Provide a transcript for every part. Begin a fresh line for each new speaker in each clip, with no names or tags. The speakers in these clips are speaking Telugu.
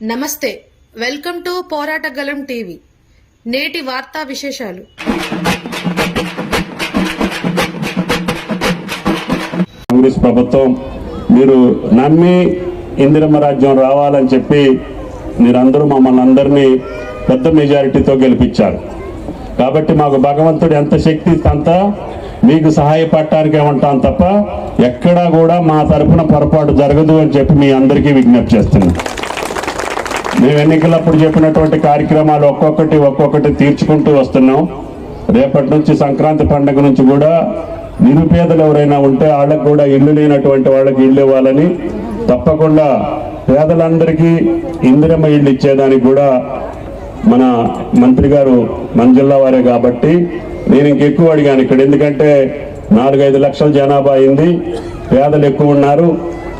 నమస్తే వెల్కమ్ టు పోరాటగలం టీవీ. నేటి వార్తా విశేషాలు.
కాంగ్రెస్ ప్రభుత్వం మీరు నమ్మి ఇందిరమ్మ రాజ్యం రావాలని చెప్పి మీరందరూ మమ్మల్ని అందరినీ పెద్ద మెజారిటీతో గెలిపించారు. కాబట్టి మాకు భగవంతుడు ఎంత శక్తి అంత మీకు సహాయపడటానికి ఏమంటాం తప్ప ఎక్కడా కూడా మా తరపున పొరపాటు జరగదు అని చెప్పి మీ అందరికీ విజ్ఞప్తి చేస్తున్నాను. మేము ఎన్నికలప్పుడు చెప్పినటువంటి కార్యక్రమాలు ఒక్కొక్కటి ఒక్కొక్కటి తీర్చుకుంటూ వస్తున్నాం. రేపటి నుంచి సంక్రాంతి పండుగ నుంచి కూడా నిరుపేదలు ఎవరైనా ఉంటే వాళ్ళకు కూడా ఇల్లు లేనటువంటి వాళ్ళకి ఇల్లు ఇవ్వాలని తప్పకుండా పేదలందరికీ ఇందిరమ్మ ఇల్లు ఇచ్చేదానికి కూడా మన మంత్రి గారు మన జిల్లా వారే కాబట్టి నేను ఇంకెక్కువ అడిగాను ఇక్కడ. ఎందుకంటే నాలుగైదు లక్షల జనాభా అయింది. పేదలు ఎక్కువ ఉన్నారు.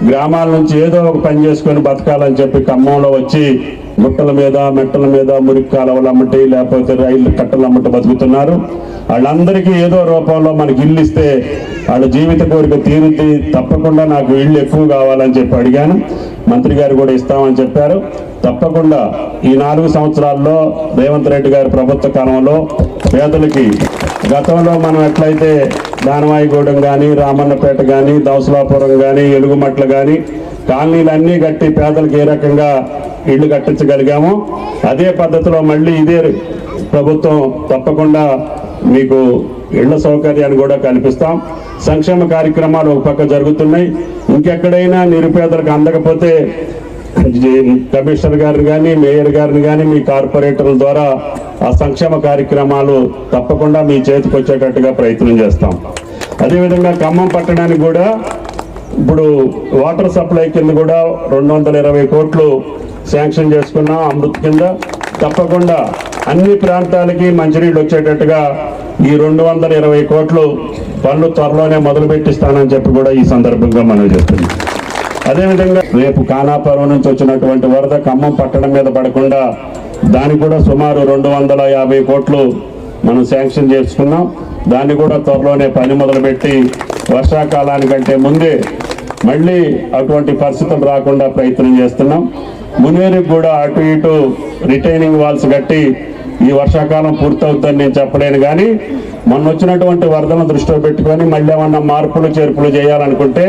గ్రామాల నుంచి ఏదో ఒక పని చేసుకొని బతకాలని చెప్పి ఖమ్మంలో వచ్చి గుట్టల మీద మెట్టల మీద మురికి కాలువలు అమ్మటి లేకపోతే రైలు కట్టలు అమ్మటి బతుకుతున్నారు. వాళ్ళందరికీ ఏదో రూపంలో మనకి ఇల్లు ఇస్తే వాళ్ళ జీవిత కోరిక తీరుద్ది తప్పకుండా నాకు ఇల్లు ఎక్కువ కావాలని చెప్పి అడిగాను. మంత్రి గారు కూడా ఇస్తామని చెప్పారు. తప్పకుండా ఈ నాలుగు సంవత్సరాల్లో రేవంత్ రెడ్డి గారి ప్రభుత్వ కాలంలో పేదలకి గతంలో మనం ఎట్లయితే దానవాయిగూడెం కానీ రామన్నపేట కానీ దౌసలాపురం కానీ ఎలుగుమట్లు కానీ కాలనీలన్నీ కట్టి పేదలకు ఏ రకంగా ఇళ్ళు కట్టించగలిగామో అదే పద్ధతిలో మళ్ళీ ఇదే ప్రభుత్వం తప్పకుండా మీకు ఇళ్ళ సౌకర్యాన్ని కూడా కల్పిస్తాం. సంక్షేమ కార్యక్రమాలు ఒక పక్క జరుగుతున్నాయి. ఇంకెక్కడైనా నిరుపేదలకు అందకపోతే కమిషనర్ గారిని కానీ మేయర్ గారిని కానీ మీ కార్పొరేటర్ల ద్వారా ఆ సంక్షేమ కార్యక్రమాలు తప్పకుండా మీ చేతికి వచ్చేటట్టుగా ప్రయత్నం చేస్తాం. అదేవిధంగా ఖమ్మం పట్టణానికి కూడా ఇప్పుడు వాటర్ సప్లై కింద కూడా రెండు వందల ఇరవై కోట్లు శాంక్షన్ చేసుకున్నాం అమృత్ కింద. తప్పకుండా అన్ని ప్రాంతాలకి మంచినీళ్ళు వచ్చేటట్టుగా ఈ రెండు వందల ఇరవై కోట్లు పనులు త్వరలోనే మొదలుపెట్టిస్తానని చెప్పి కూడా ఈ సందర్భంగా మనం చెప్తున్నాం. అదేవిధంగా రేపు కానాపురం నుంచి వచ్చినటువంటి వరద ఖమ్మం పట్టణం మీద పడకుండా దానికి కూడా సుమారు రెండు వందల యాభై కోట్లు మనం శాంక్షన్ చేసుకున్నాం. దాన్ని కూడా త్వరలోనే పని మొదలుపెట్టి వర్షాకాలానికంటే ముందే మళ్ళీ అటువంటి పరిస్థితులు రాకుండా ప్రయత్నం చేస్తున్నాం. మునేరుకి కూడా అటు ఇటు రిటైనింగ్ వాల్స్ కట్టి ఈ వర్షాకాలం పూర్తవుతుందని నేను చెప్పలేను కానీ మొన్న వచ్చినటువంటి వరదలను దృష్టిలో పెట్టుకొని మళ్ళీ ఏమన్నా మార్పులు చేర్పులు చేయాలనుకుంటే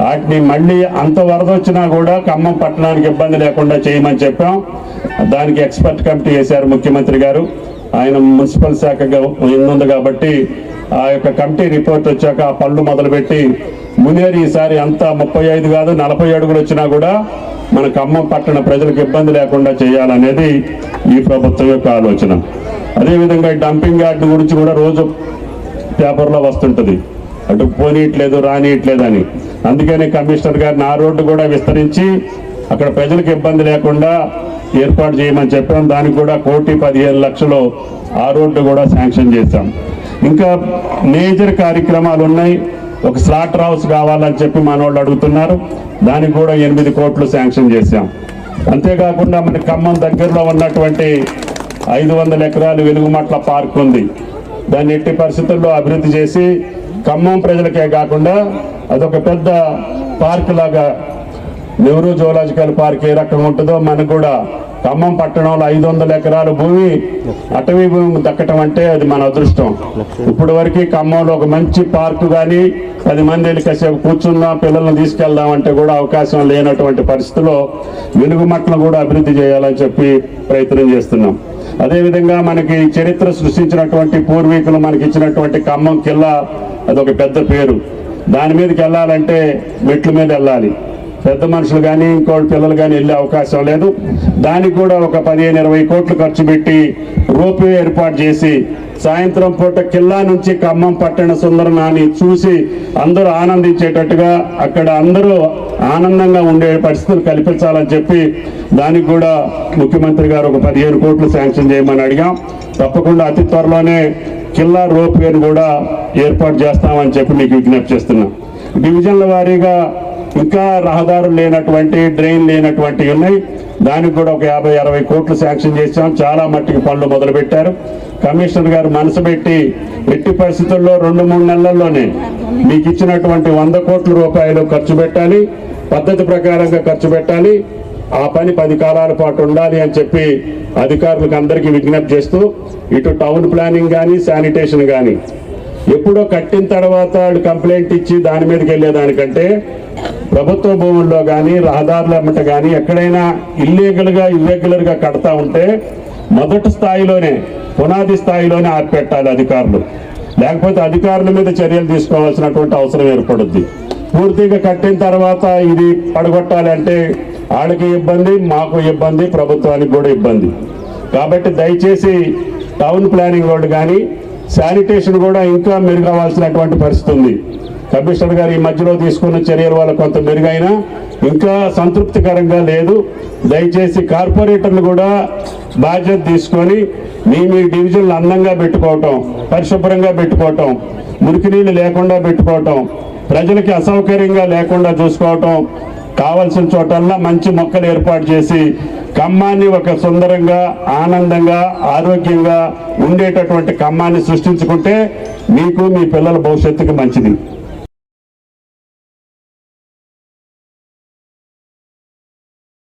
వాటిని మళ్ళీ అంత వరద వచ్చినా కూడా ఖమ్మం పట్టణానికి ఇబ్బంది లేకుండా చేయమని చెప్పాం. దానికి ఎక్స్పర్ట్ కమిటీ వేశారు ముఖ్యమంత్రి గారు. ఆయన మున్సిపల్ శాఖగా ఉంది కాబట్టి ఆ యొక్క కమిటీ రిపోర్ట్ వచ్చాక ఆ పనులు మొదలుపెట్టి మునేరు ఈసారి అంతా ముప్పై ఐదు కాదు నలభై అడుగులు వచ్చినా కూడా మన ఖమ్మం పట్టణ ప్రజలకు ఇబ్బంది లేకుండా చేయాలనేది ఈ ప్రభుత్వం యొక్క ఆలోచన. అదేవిధంగా డంపింగ్ యార్డ్ గురించి కూడా రోజు పేపర్లో వస్తుంటుంది. అటు పోనీయట్లేదు రానియట్లేదు అని. అందుకని కమిషనర్ గారిని ఆ రోడ్డు కూడా విస్తరించి అక్కడ ప్రజలకు ఇబ్బంది లేకుండా ఏర్పాటు చేయమని చెప్పాం. దానికి కూడా కోటి పదిహేను లక్షలు ఆ రోడ్డు కూడా శాంక్షన్ చేశాం. ఇంకా మేజర్ కార్యక్రమాలు ఉన్నాయి. ఒక స్లాటర్ హౌస్ కావాలని చెప్పి మనోళ్ళు అడుగుతున్నారు. దానికి కూడా ఎనిమిది కోట్లు శాంక్షన్ చేశాం. అంతేకాకుండా మన ఖమ్మం దగ్గరలో ఉన్నటువంటి ఐదు వందల ఎకరాలు వెలుగుమట్ల పార్క్ ఉంది. దాన్ని ఎట్టి పరిస్థితుల్లో అభివృద్ధి చేసి ఖమ్మం ప్రజలకే కాకుండా అదొక పెద్ద పార్క్ లాగా నెహ్రూ జువలాజికల్ పార్క్ ఏ రకంగా ఉంటుందో మనకు కూడా ఖమ్మం పట్టణంలో ఐదు వందల ఎకరాల భూమి అటవీ భూమి దక్కటం అంటే అది మన అదృష్టం. ఇప్పటి వరకు ఖమ్మంలో ఒక మంచి పార్కు కానీ పది మంది వెళ్ళి కాసేపు కూర్చుందాం పిల్లల్ని తీసుకెళ్దాం అంటే కూడా అవకాశం లేనటువంటి పరిస్థితిలో వెలుగుమట్లను కూడా అభివృద్ధి చేయాలని చెప్పి ప్రయత్నం చేస్తున్నాం. అదేవిధంగా మనకి చరిత్ర సృష్టించినటువంటి పూర్వీకులు మనకి ఇచ్చినటువంటి ఖమ్మం కిల్లా అదొక పెద్ద పేరు. దాని మీదకి వెళ్ళాలంటే మెట్ల మీద వెళ్ళాలి. పెద్ద మనుషులు కానీ ఇంకోటి పిల్లలు కానీ వెళ్ళే అవకాశం లేదు. దానికి కూడా ఒక పదిహేను ఇరవై కోట్లు ఖర్చు పెట్టి రోప్వే ఏర్పాటు చేసి సాయంత్రం పూట కిల్లా నుంచి ఖమ్మం పట్టణ సుందరనాన్ని చూసి అందరూ ఆనందించేటట్టుగా అక్కడ అందరూ ఆనందంగా ఉండే పరిస్థితులు కల్పించాలని చెప్పి దానికి కూడా ముఖ్యమంత్రి గారు ఒక పదిహేను కోట్లు శాంక్షన్ చేయమని అడిగాం. తప్పకుండా అతి త్వరలోనే కిల్లా రోప్వేను కూడా ఏర్పాటు చేస్తామని చెప్పి మీకు విజ్ఞప్తి చేస్తున్నాం. డివిజన్ల వారీగా ఇంకా రహదారులు లేనటువంటి డ్రైన్ లేనటువంటి ఉన్నాయి. దానికి కూడా ఒక యాభై అరవై కోట్లు శాంక్షన్ చేశాం. చాలా మట్టికి పనులు మొదలుపెట్టారు. కమిషనర్ గారు మనసు పెట్టి ఎట్టి పరిస్థితుల్లో రెండు మూడు నెలల్లోనే మీకు ఇచ్చినటువంటి వంద కోట్ల రూపాయలు ఖర్చు పెట్టాలి. పద్ధతి ప్రకారంగా ఖర్చు పెట్టాలి. ఆ పని పది కాలాల పాటు ఉండాలి అని చెప్పి అధికారులకు అందరికీ విజ్ఞప్తి చేస్తూ ఇటు టౌన్ ప్లానింగ్ కానీ శానిటేషన్ కానీ ఎప్పుడో కట్టిన తర్వాత వాడు కంప్లైంట్ ఇచ్చి దాని మీదకి వెళ్ళేదానికంటే ప్రభుత్వ భూముల్లో కానీ రహదారుల అమ్మట కానీ ఎక్కడైనా ఇల్లీగల్గా ఇర్రెగ్యులర్గా కడతా ఉంటే మొదటి స్థాయిలోనే పునాది స్థాయిలోనే ఆర్పెట్టాలి అధికారులు. లేకపోతే అధికారుల మీద చర్యలు తీసుకోవాల్సినటువంటి అవసరం ఏర్పడుద్ది. పూర్తిగా కట్టిన తర్వాత ఇది పడగొట్టాలి అంటే వాళ్ళకి ఇబ్బంది మాకు ఇబ్బంది ప్రభుత్వానికి కూడా ఇబ్బంది. కాబట్టి దయచేసి టౌన్ ప్లానింగ్ రోడ్డు కానీ శానిటేషన్ కూడా ఇంకా మెరుగవలసినటువంటి పరిస్థితి ఉంది. కమిషనర్ గారు ఈ మధ్యలో తీసుకున్న చర్యల వల్ల కొంత మెరుగైనా ఇంకా సంతృప్తికరంగా లేదు. దయచేసి కార్పొరేటర్లు కూడా బాధ్యత తీసుకొని మీ మీ డివిజన్లు అందంగా పెట్టుకోవటం పరిశుభ్రంగా పెట్టుకోవటం మురికి నీళ్ళు లేకుండా పెట్టుకోవటం ప్రజలకి అసౌకర్యంగా లేకుండా చూసుకోవటం కావలసిన చోటల్లా మంచి మొక్కలు ఏర్పాటు చేసి ఖమ్మాన్ని ఒక సుందరంగా ఆనందంగా ఆరోగ్యంగా ఉండేటటువంటి ఖమ్మాన్ని సృష్టించుకుంటే మీకు మీ పిల్లల భవిష్యత్తుకి మంచిది.